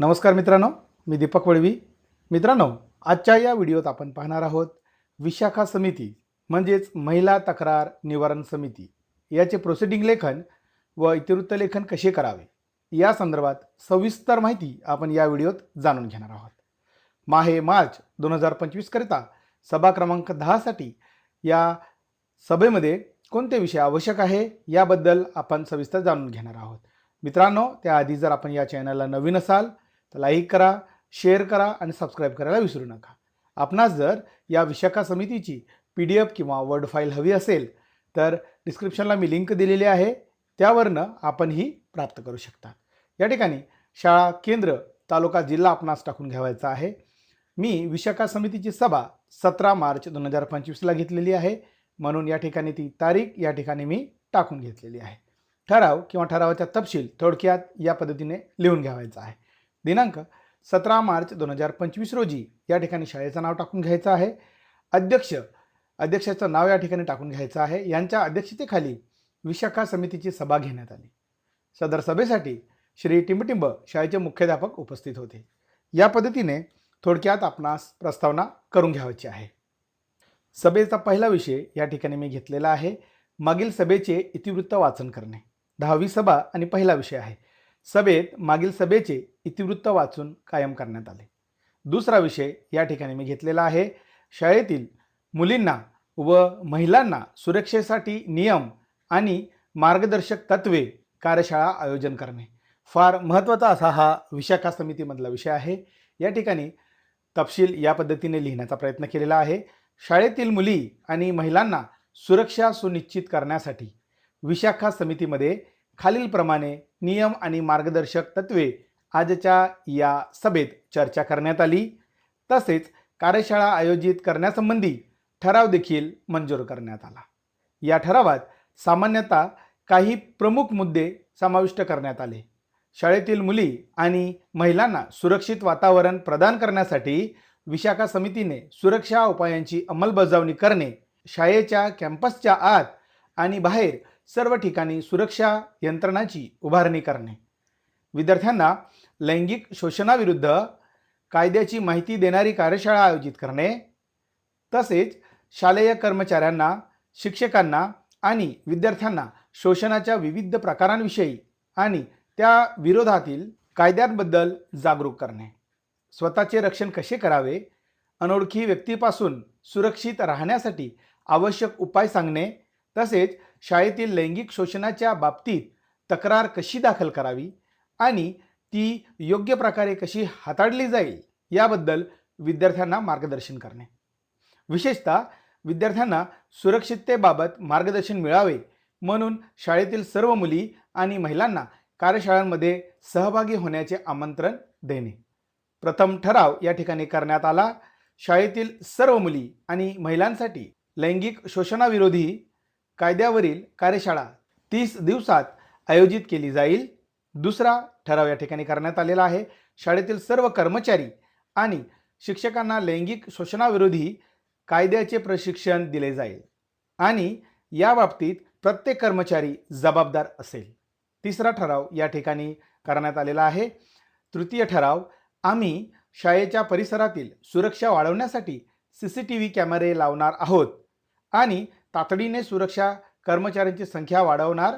नमस्कार मित्रांनो मी दीपक वळवी. मित्रांनो आजच्या या व्हिडिओत आपण पाहणार आहोत विशाखा समिती म्हणजेच महिला तक्रार निवारण समिती. याचे प्रोसिडिंग लेखन व इतिवृत्त लेखन कसे करावे? या संदर्भात सविस्तर माहिती आपण या व्हिडिओत जाणून घेणार आहोत. माहे मार्च दोन हजार पंचवीसकरिता सभा क्रमांक दहासाठी या सभेमध्ये कोणते विषय आवश्यक आहे याबद्दल आपण सविस्तर जाणून घेणार आहोत. मित्रांनो त्याआधी जर आपण या चॅनलला नवीन असाल तर लाईक करा शेअर करा आणि सबस्क्राईब करायला विसरू नका. आपणास जर या विशाखा समितीची पी डी एफ किंवा वर्ड फाईल हवी असेल तर डिस्क्रिप्शनला मी लिंक दिलेली आहे. त्यावरनं आपण ही प्राप्त करू शकता. या ठिकाणी शाळा केंद्र तालुका जिल्हा आपणास टाकून घ्यावायचा आहे. मी विशाखा समितीची सभा सतरा मार्च दोन हजार पंचवीसला घेतलेली आहे. म्हणून या ठिकाणी ती तारीख या ठिकाणी मी टाकून घेतलेली आहे. ठराव किंवा ठरावाचा तपशील थोडक्यात या पद्धतीने लिहून घ्यावायचा आहे. दिनांक सतरा मार्च दोन हजार पंचवीस रोजी या ठिकाणी शाळेचं नाव टाकून घ्यायचं आहे. अध्यक्ष अध्यक्षाचं नाव या ठिकाणी टाकून घ्यायचं आहे. यांच्या अध्यक्षतेखाली विशाखा समितीची सभा घेण्यात आली. सदर सभेसाठी श्री टिंबटिंब शाळेचे मुख्याध्यापक उपस्थित होते. या पद्धतीने थोडक्यात आपणास प्रस्तावना करून घ्यावायची आहे. सभेचा पहिला विषय या ठिकाणी मी घेतलेला आहे. मागील सभेचे इतिवृत्त वाचन करणे. दहावी सभा आणि पहिला विषय आहे. सभेत मागील सभेचे इतिवृत्त वाचून कायम करण्यात आले. दुसरा विषय या ठिकाणी मी घेतलेला आहे. शाळेतील मुलींना व महिलांना सुरक्षेसाठी नियम आणि मार्गदर्शक तत्वे कार्यशाळा आयोजन करणे. फार महत्त्वाचा असा हा विशाखा समितीमधला विषय आहे. या ठिकाणी तपशील या पद्धतीने लिहिण्याचा प्रयत्न केलेला आहे. शाळेतील मुली आणि महिलांना सुरक्षा सुनिश्चित करण्यासाठी विशाखा समितीमध्ये खालीलप्रमाणे नियम आणि मार्गदर्शक तत्वे आजच्या या सभेत चर्चा करण्यात आली. तसेच कार्यशाळा आयोजित करण्यासंबंधी ठराव देखील मंजूर करण्यात आला. या ठरावात सामान्यतः काही प्रमुख मुद्दे समाविष्ट करण्यात आले. शाळेतील मुली आणि महिलांना सुरक्षित वातावरण प्रदान करण्यासाठी विशाखा समितीने सुरक्षा उपायांची अंमलबजावणी करणे शाळेच्या कॅम्पसच्या आत आणि बाहेर सर्व ठिकाणी सुरक्षा यंत्रणाची उभारणी करणे. विद्यार्थ्यांना लैंगिक शोषणाविरुद्ध कायद्याची माहिती देणारी कार्यशाळा आयोजित करणे. तसेच शालेय कर्मचाऱ्यांना शिक्षकांना आणि विद्यार्थ्यांना शोषणाच्या विविध प्रकारांविषयी आणि त्या विरोधातील कायद्यांबद्दल जागरूक करणे. स्वतःचे रक्षण कसे करावे? अनोळखी व्यक्तीपासून सुरक्षित राहण्यासाठी आवश्यक उपाय सांगणे. तसेच शाळेतील लैंगिक शोषणाच्या बाबतीत तक्रार कशी दाखल करावी आणि ती योग्य प्रकारे कशी हाताळली जाईल याबद्दल विद्यार्थ्यांना मार्गदर्शन करणे. विशेषतः विद्यार्थ्यांना सुरक्षिततेबाबत मार्गदर्शन मिळावे म्हणून शाळेतील सर्व मुली आणि महिलांना कार्यशाळांमध्ये सहभागी होण्याचे आमंत्रण देणे. प्रथम ठराव या ठिकाणी करण्यात आला. शाळेतील सर्व मुली आणि महिलांसाठी लैंगिक शोषणाविरोधी कायद्यावरील कार्यशाळा तीस दिवसात आयोजित केली जाईल. दुसरा ठराव या ठिकाणी करण्यात आलेला आहे. शाळेतील सर्व कर्मचारी आणि शिक्षकांना लैंगिक शोषणाविरोधी कायद्याचे प्रशिक्षण दिले जाईल. आणि या बाबतीत प्रत्येक कर्मचारी जबाबदार असेल. तिसरा ठराव या ठिकाणी करण्यात आलेला आहे. तृतीय ठराव आम्ही शाळेच्या परिसरातील सुरक्षा वाढवण्यासाठी सी सी टी व्ही कॅमेरे लावणार आहोत. आणि तातडीने सुरक्षा कर्मचाऱ्यांची संख्या वाढवणार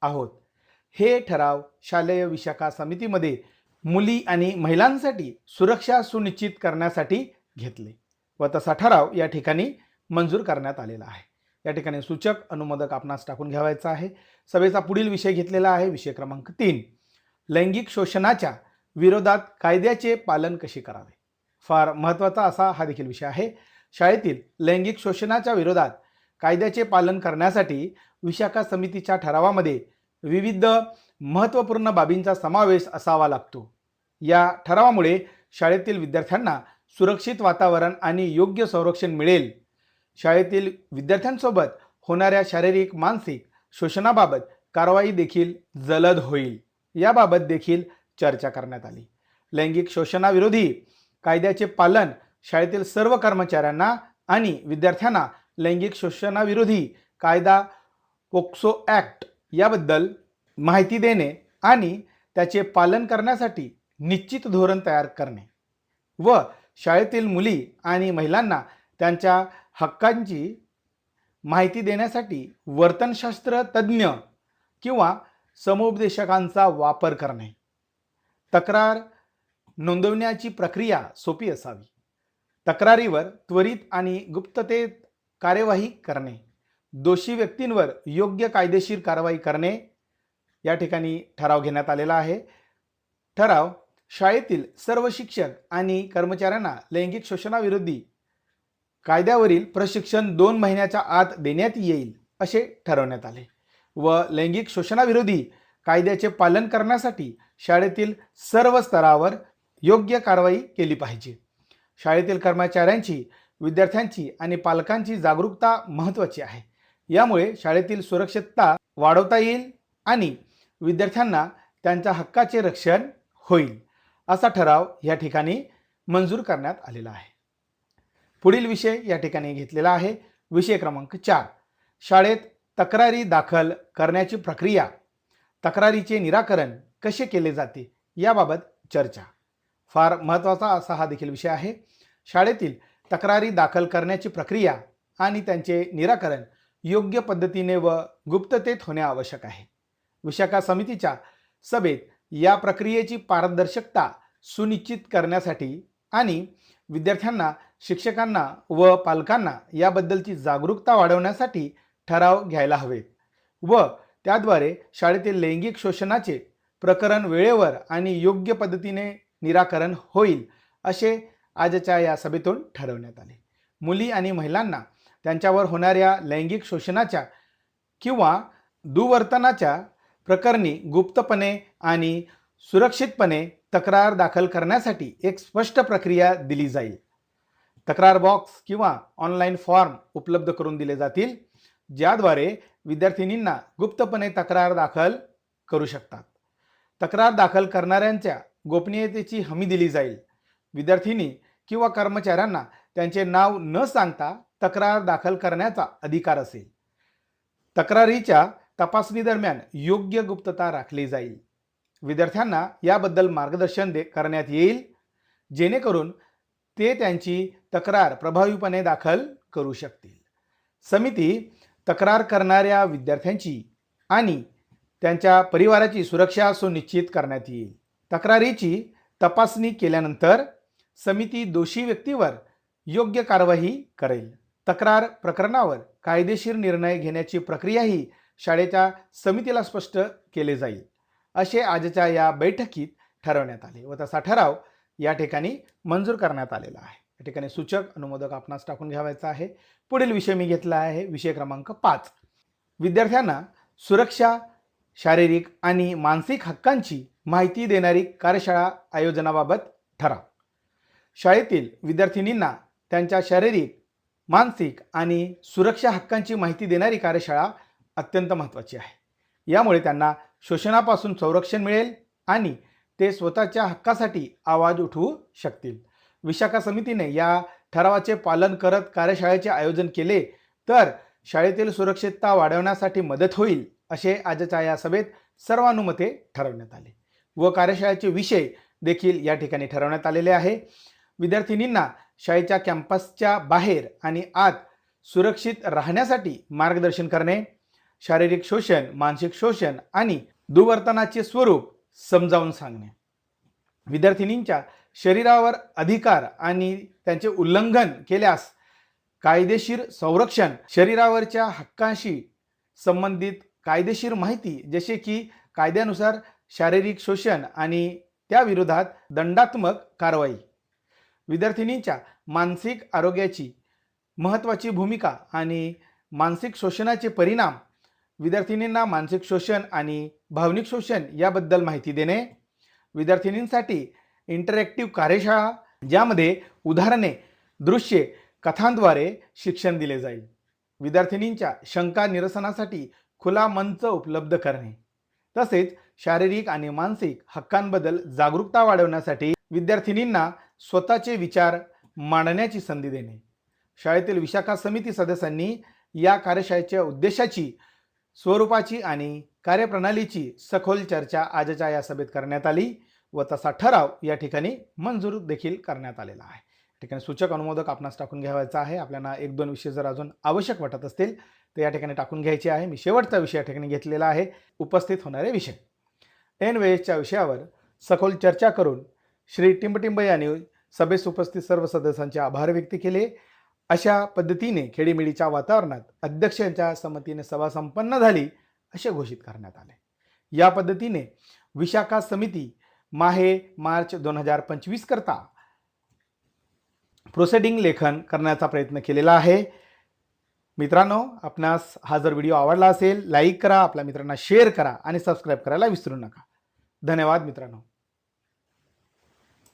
आहोत. हे ठराव शालेय विशाखा समितीमध्ये मुली आणि महिलांसाठी सुरक्षा सुनिश्चित करण्यासाठी घेतले व तसा ठराव या ठिकाणी मंजूर करण्यात आलेला आहे. या ठिकाणी सूचक अनुमोदक आपणास टाकून घ्यावायचा आहे. सभेचा पुढील विषय घेतलेला आहे. विषय क्रमांक तीन. लैंगिक शोषणाच्या विरोधात कायद्याचे पालन कसे करावे? फार महत्त्वाचा असा हा देखील विषय आहे. शाळेतील लैंगिक शोषणाच्या विरोधात कायद्याचे पालन करण्यासाठी विशाखा समितीच्या ठरावामध्ये विविध महत्त्वपूर्ण बाबींचा समावेश असावा लागतो. या ठरावामुळे शाळेतील विद्यार्थ्यांना सुरक्षित वातावरण आणि योग्य संरक्षण मिळेल. शाळेतील विद्यार्थ्यांसोबत होणाऱ्या शारीरिक मानसिक शोषणाबाबत कारवाई देखील जलद होईल. याबाबत देखील चर्चा करण्यात आली. लैंगिक शोषणाविरोधी कायद्याचे पालन शाळेतील सर्व कर्मचाऱ्यांना आणि विद्यार्थ्यांना लैंगिक शोषणाविरोधी कायदा पोक्सो ॲक्ट याबद्दल माहिती देणे आणि त्याचे पालन करण्यासाठी निश्चित धोरण तयार करणे व शाळेतील मुली आणि महिलांना त्यांच्या हक्कांची माहिती देण्यासाठी वर्तनशास्त्र तज्ज्ञ किंवा समुपदेशकांचा वापर करणे. तक्रार नोंदवण्याची प्रक्रिया सोपी असावी. तक्रारीवर त्वरित आणि गुप्ततेत कार्यवाही करणे. दोषी व्यक्तींवर योग्य कायदेशीर कारवाई करणे या ठिकाणी ठराव घेण्यात आलेला आहे. ठराव शाळेतील सर्व शिक्षक आणि कर्मचाऱ्यांना लैंगिक शोषणाविरोधी कायद्यावरील प्रशिक्षण दोन महिन्याच्या आत देण्यात येईल असे ठरवण्यात आले व लैंगिक शोषणाविरोधी कायद्याचे पालन करण्यासाठी शाळेतील सर्व स्तरावर योग्य कारवाई केली पाहिजे. शाळेतील कर्मचाऱ्यांची विद्यार्थ्यांची आणि पालकांची जागरूकता महत्त्वाची आहे. यामुळे शाळेतील सुरक्षितता वाढवता येईल आणि विद्यार्थ्यांना त्यांच्या हक्काचे रक्षण होईल असा ठराव या ठिकाणी मंजूर करण्यात आलेला आहे. पुढील विषय या ठिकाणी घेतलेला आहे. विषय क्रमांक चार. शाळेत तक्रारी दाखल करण्याची प्रक्रिया. तक्रारीचे निराकरण कसे केले जाते याबाबत चर्चा. फार महत्त्वाचा असा हा देखील विषय आहे. शाळेतील तक्रारी दाखल करण्याची प्रक्रिया आणि त्यांचे निराकरण योग्य पद्धतीने व गुप्ततेत होणे आवश्यक आहे. विशाखा समितीच्या सभेत या प्रक्रियेची पारदर्शकता सुनिश्चित करण्यासाठी आणि विद्यार्थ्यांना शिक्षकांना व पालकांना याबद्दलची जागरूकता वाढवण्यासाठी ठराव घ्यायला हवेत व त्याद्वारे शाळेतील लैंगिक शोषणाचे प्रकरण वेळेवर आणि योग्य पद्धतीने निराकरण होईल असे आजच्या या सभेतून ठरवण्यात आले. मुली आणि महिलांना त्यांच्यावर होणाऱ्या लैंगिक शोषणाच्या किंवा दुवर्तनाच्या प्रकरणी गुप्तपणे आणि सुरक्षितपणे तक्रार दाखल करण्यासाठी एक स्पष्ट प्रक्रिया दिली जाईल. तक्रार बॉक्स किंवा ऑनलाईन फॉर्म उपलब्ध करून दिले जातील ज्याद्वारे विद्यार्थिनींना गुप्तपणे तक्रार दाखल करू शकतात. तक्रार दाखल करणाऱ्यांच्या गोपनीयतेची हमी दिली जाईल. विद्यार्थिनी किंवा कर्मचाऱ्यांना त्यांचे नाव न सांगता तक्रार दाखल करण्याचा अधिकार असेल. तक्रारीच्या तपासणीदरम्यान योग्य गुप्तता राखली जाईल. विद्यार्थ्यांना याबद्दल मार्गदर्शन दे करण्यात येईल. जेणेकरून ते त्यांची तक्रार प्रभावीपणे दाखल करू शकतील. समिती तक्रार करणाऱ्या विद्यार्थ्यांची आणि त्यांच्या परिवाराची सुरक्षा सुनिश्चित करण्यात येईल. तक्रारीची तपासणी केल्यानंतर समिती दोषी व्यक्तीवर योग्य कारवाई करेल. तक्रार प्रकरणावर कायदेशीर निर्णय घेण्याची प्रक्रियाही शाळेच्या समितीला स्पष्ट केले जाईल. असे आजच्या या बैठकीत ठरवण्यात आले व तसा ठराव या ठिकाणी मंजूर करण्यात आलेला आहे. या ठिकाणी सूचक अनुमोदक आपणास टाकून घ्यावायचा आहे. पुढील विषय मी घेतला आहे. विषय क्रमांक पाच. विद्यार्थ्यांना सुरक्षा शारीरिक आणि मानसिक हक्कांची माहिती देणारी कार्यशाळा आयोजनाबाबत ठराव. शाळेतील विद्यार्थिनींना त्यांच्या शारीरिक मानसिक आणि सुरक्षा हक्कांची माहिती देणारी कार्यशाळा अत्यंत महत्त्वाची आहे. यामुळे त्यांना शोषणापासून संरक्षण मिळेल आणि ते स्वतःच्या हक्कासाठी आवाज उठवू शकतील. विशाखा समितीने या ठरावाचे पालन करत कार्यशाळेचे आयोजन केले तर शाळेतील सुरक्षितता वाढवण्यासाठी मदत होईल असे आजच्या या सभेत सर्वानुमते ठरवण्यात आले. व कार्यशाळेचे विषय देखील या ठिकाणी ठरवण्यात आलेले आहे. विद्यार्थिनींना शाळेच्या कॅम्पसच्या बाहेर आणि आत सुरक्षित राहण्यासाठी मार्गदर्शन करणे शारीरिक शोषण मानसिक शोषण आणि दुवर्तनाचे स्वरूप समजावून सांगणे. विद्यार्थिनींच्या शरीरावर अधिकार आणि त्यांचे उल्लंघन केल्यास कायदेशीर संरक्षण शरीरावरच्या हक्कांशी संबंधित कायदेशीर माहिती जसे की कायद्यानुसार शारीरिक शोषण आणि त्याविरोधात दंडात्मक कारवाई. विद्यार्थिनींच्या मानसिक आरोग्याची महत्त्वाची भूमिका आणि मानसिक शोषणाचे परिणाम विद्यार्थिनींना मानसिक शोषण आणि भावनिक शोषण याबद्दल माहिती देणे विद्यार्थिनींसाठी इंटरॅक्टिव्ह कार्यशाळा ज्यामध्ये उदाहरणे दृश्ये कथांद्वारे शिक्षण दिले जाईल. विद्यार्थिनींच्या शंका निरसनासाठी खुला मंच उपलब्ध करणे तसेच शारीरिक आणि मानसिक हक्कांबद्दल जागरूकता वाढवण्यासाठी विद्यार्थिनींना स्वतःचे विचार मांडण्याची संधी देणे. शाळेतील विशाखा समिती सदस्यांनी या कार्यशाळेच्या उद्देशाची स्वरूपाची आणि कार्यप्रणालीची सखोल चर्चा आजच्या या सभेत करण्यात आली व तसा ठराव या ठिकाणी मंजूर देखील करण्यात आलेला आहे. या ठिकाणी सूचक अनुमोदक आपणास टाकून घ्यावायचा आहे. आपल्याला एक दोन विषय जर अजून आवश्यक वाटत असतील तर या ठिकाणी टाकून घ्यायचे आहे. मी शेवटचा विषय या ठिकाणी घेतलेला आहे. उपस्थित होणारे विषय. एन वेळेसच्या विषयावर सखोल चर्चा करून श्री टिंबटिंब यांनी सभेस उपस्थित सर्व सदस्यांचे आभार व्यक्त केले. अशा पद्धतीने खेडीमेडीच्या वातावरणात अध्यक्षांच्या संमतीने सभा संपन्न झाली असे घोषित करण्यात आले. या पद्धतीने विशाखा समिती माहे मार्च दोन हजार पंचवीस करता प्रोसेडिंग लेखन करण्याचा प्रयत्न केलेला आहे. मित्रांनो आपणास हा जर व्हिडिओ आवडला असेल लाईक करा. आपल्या मित्रांना शेअर करा आणि सबस्क्राईब करायला विसरू नका. धन्यवाद मित्रांनो.